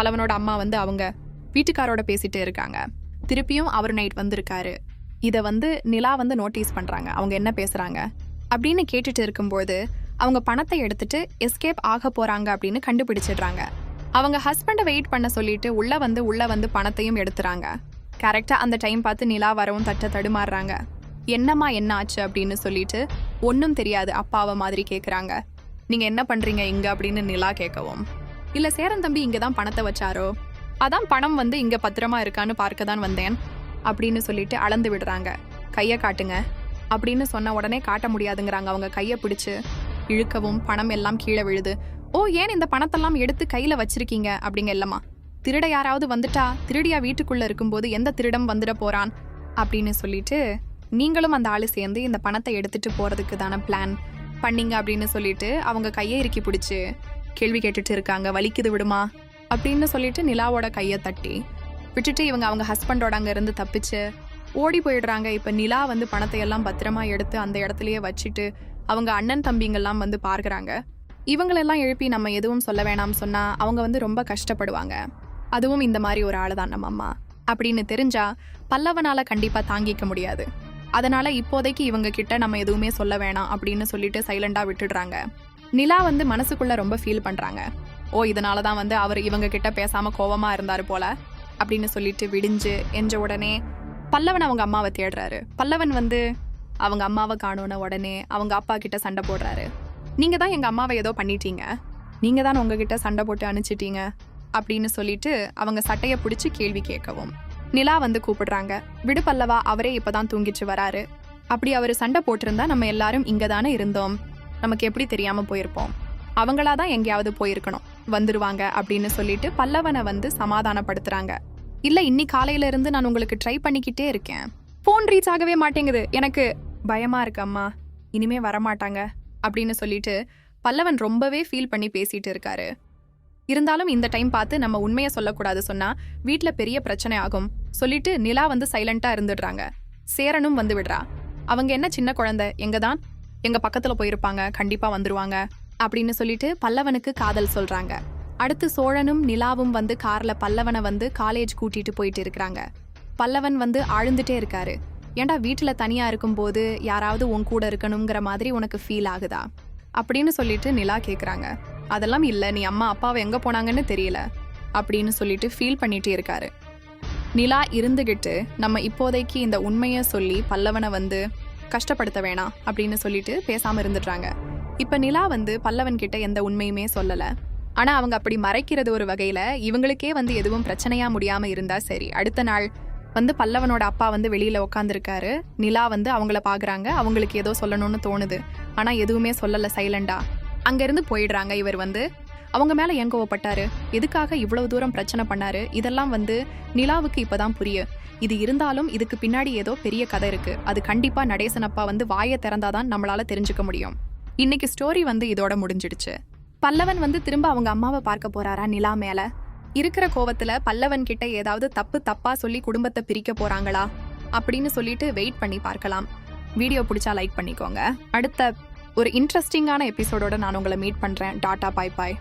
பலவனோட அம்மா வந்து அவங்க வீட்டுக்காரோட பேசிட்டு இருக்காங்க. திருப்பியும் அவர் நைட் வந்திருக்காரு. இதை வந்து நிலா வந்து நோட்டீஸ் பண்ணுறாங்க அவங்க என்ன பேசுகிறாங்க அப்படின்னு கேட்டுட்டு இருக்கும்போது அவங்க பணத்தை எடுத்துட்டு எஸ்கேப் ஆக போகிறாங்க அப்படின்னு கண்டுபிடிச்சிடுறாங்க. அவங்க ஹஸ்பண்டை வெயிட் பண்ண சொல்லிட்டு உள்ளே வந்து உள்ளே வந்து பணத்தையும் எடுத்துறாங்க. கரெக்டாக அந்த டைம் பார்த்து நிலா வரவும் தட்ட தடுமாறுறாங்க. என்னம்மா என்ன ஆச்சு? அப்படின்னு சொல்லிட்டு ஒன்றும் தெரியாது அப்பாவை மாதிரி கேட்குறாங்க நீங்கள் என்ன பண்ணுறீங்க இங்கே? அப்படின்னு நிலா கேட்கவும் இல்ல சேரன் தம்பி இங்க தான் பணத்தை வச்சாரோ? அதான் பணம் வந்து இங்க பத்திரமா இருக்கான்னு பார்க்க தான் வந்தேன் அப்படின்னு சொல்லிட்டு அளந்து விடுறாங்க. கையை காட்டுங்க அப்படின்னு சொன்ன உடனே காட்ட முடியாதுங்கிறாங்க அவங்க கையை பிடிச்சு. இழுக்கவும் பணம் எல்லாம் கீழே விழுது. ஓ ஏன் இந்த பணத்தெல்லாம் எடுத்து கையில வச்சிருக்கீங்க? அப்படிங்க இல்லம்மா திருட யாராவது வந்துட்டா திருடியா வீட்டுக்குள்ள இருக்கும்போது எந்த திருடம் வந்துட போறான்? அப்படின்னு சொல்லிட்டு நீங்களும் அந்த ஆளு சேர்ந்து இந்த பணத்தை எடுத்துட்டு போறதுக்கு தானே பிளான் பண்ணீங்க அப்படின்னு சொல்லிட்டு அவங்க கையை இறுக்கி பிடிச்சி கேள்வி கேட்டுட்டு இருக்காங்க வலிக்குது விடுமா? அப்படின்னு சொல்லிட்டு நிலாவோட கையை தட்டி விட்டுட்டு இவங்க அவங்க ஹஸ்பண்டோட அங்கேருந்து தப்பிச்சு ஓடி போயிடுறாங்க. இப்போ நிலா வந்து பணத்தை எல்லாம் பத்திரமா எடுத்து அந்த இடத்துலயே வச்சுட்டு அவங்க அண்ணன் தம்பிங்கெல்லாம் வந்து பார்க்குறாங்க. இவங்களெல்லாம் எழுப்பி நம்ம எதுவும் சொல்ல வேணாம் சொன்னால் அவங்க வந்து ரொம்ப கஷ்டப்படுவாங்க. அதுவும் இந்த மாதிரி ஒரு ஆள் தான் நம்ம அம்மா. அப்படின்னு தெரிஞ்சா பல்லவனால் கண்டிப்பாக தாங்கிக்க முடியாது. அதனால இப்போதைக்கு இவங்க கிட்ட நம்ம எதுவுமே சொல்ல வேணாம் அப்படின்னு சொல்லிட்டு சைலண்டாக விட்டுடுறாங்க. நிலா வந்து மனசுக்குள்ள ரொம்ப ஃபீல் பண்றாங்க. ஓ இதனால தான் வந்து அவர் இவங்க கிட்ட பேசாம கோவமா இருந்தாரு போல அப்படின்னு சொல்லிட்டு விடிஞ்சு எஞ்ச உடனே பல்லவன் அவங்க அம்மாவை தேடுறாரு. பல்லவன் வந்து அவங்க அம்மாவை காணோன உடனே அவங்க அப்பா கிட்ட சண்டை போடுறாரு. நீங்க தான் எங்க அம்மாவை ஏதோ பண்ணிட்டீங்க. நீங்க தான் உங்ககிட்ட சண்டை போட்டு அனுப்பிச்சிட்டீங்க அப்படின்னு சொல்லிட்டு அவங்க சட்டையை பிடிச்சி கேள்வி கேட்கவும். நிலா வந்து கூப்பிடுறாங்க. விடு பல்லவா அவரே இப்பதான் தூங்கிட்டு வராரு. அப்படி அவர் சண்டை போட்டிருந்தா நம்ம எல்லாரும் இங்க தானே இருந்தோம். நமக்கு எப்படி தெரியாமல் போயிருப்போம். அவங்களா தான் எங்கேயாவது போயிருக்கணும். வந்துருவாங்க அப்படின்னு சொல்லிட்டு பல்லவனை வந்து சமாதானப்படுத்துறாங்க. இல்லை இன்னி காலையில இருந்து நான் உங்களுக்கு ட்ரை பண்ணிக்கிட்டே இருக்கேன். ஃபோன் ரீச் ஆகவே மாட்டேங்குது. எனக்கு பயமா இருக்கு அம்மா. இனிமே வரமாட்டாங்க அப்படின்னு சொல்லிட்டு பல்லவன் ரொம்பவே ஃபீல் பண்ணி பேசிட்டு இருக்காரு. இருந்தாலும் இந்த டைம் பார்த்து நம்ம உண்மையை சொல்லக்கூடாது சொன்னா வீட்டில் பெரிய பிரச்சனை ஆகும். சொல்லிட்டு நிலா வந்து சைலண்டா இருந்துடுறாங்க. சேரனும் வந்து விடுறா. அவங்க என்ன சின்ன குழந்தை? எங்க தான் எங்க பக்கத்துல போயிருப்பாங்க கண்டிப்பா வந்துருவாங்க அப்படின்னு சொல்லிட்டு பல்லவனுக்கு காதல் சொல்றாங்க. அடுத்து சோழனும் நிலாவும் வந்து கார்ல பல்லவனை வந்து காலேஜ் கூட்டிட்டு போயிட்டு இருக்கிறாங்க. பல்லவன் வந்து ஆழ்ந்துட்டே இருக்காரு. ஏன்டா வீட்டுல தனியா இருக்கும்போது யாராவது உன் கூட இருக்கணுங்கிற மாதிரி உனக்கு ஃபீல் ஆகுதா? அப்படின்னு சொல்லிட்டு நிலா கேக்குறாங்க. அதெல்லாம் இல்ல நீ அம்மா அப்பாவை எங்க போனாங்கன்னு தெரியல அப்படின்னு சொல்லிட்டு ஃபீல் பண்ணிட்டு இருக்காரு. நிலா இருந்துகிட்டு நம்ம இப்போதைக்கு இந்த உண்மையை சொல்லி பல்லவனை வந்து கஷ்டப்படுத்த வேணாம் அப்படின்னு சொல்லிட்டு பேசாம இருந்துடுறாங்க. இப்ப நிலா வந்து பல்லவன் கிட்ட எந்த உண்மையுமே சொல்லல. ஆனா அவங்க அப்படி மறைக்கிறது ஒரு வகையில இவங்களுக்கே வந்து எதுவும் பிரச்சனையா முடியாம இருந்தா சரி. அடுத்த நாள் வந்து பல்லவனோட அப்பா வந்து வெளியில உட்காந்துருக்காரு நிலா வந்து அவங்கள பாக்குறாங்க. அவங்களுக்கு ஏதோ சொல்லணும்னு தோணுது. ஆனா எதுவுமே சொல்லல சைலண்டா அங்கேருந்து போயிடுறாங்க இவர் வந்து. அவங்க மேல ஏன் கோவப்பட்டாரு எதுக்காக இவ்வளவு தூரம் பிரச்சனை பண்ணாரு? இதெல்லாம் வந்து நிலாவுக்கு இப்பதான் புரிய இது இருந்தாலும் இதுக்கு பின்னாடி ஏதோ பெரிய கதை இருக்கு. அது கண்டிப்பா நடேசனப்பா வந்து வாயை திறந்தாதான் நம்மளால தெரிஞ்சுக்க முடியும். இன்னைக்கு ஸ்டோரி வந்து இதோட முடிஞ்சிடுச்சு. பல்லவன் வந்து திரும்ப அவங்க அம்மாவை பார்க்க போறாரா நிலா மேல? இருக்கிற கோவத்துல பல்லவன் கிட்ட ஏதாவது தப்பு தப்பா சொல்லி குடும்பத்தை பிரிக்க போறாங்களா? அப்படின்னு சொல்லிட்டு வெயிட் பண்ணி பார்க்கலாம். வீடியோ பிடிச்சா லைக் பண்ணிக்கோங்க. அடுத்த ஒரு இன்ட்ரெஸ்டிங்கான எபிசோடோட நான் உங்களை மீட் பண்றேன். டாட்டா பாய் பாய்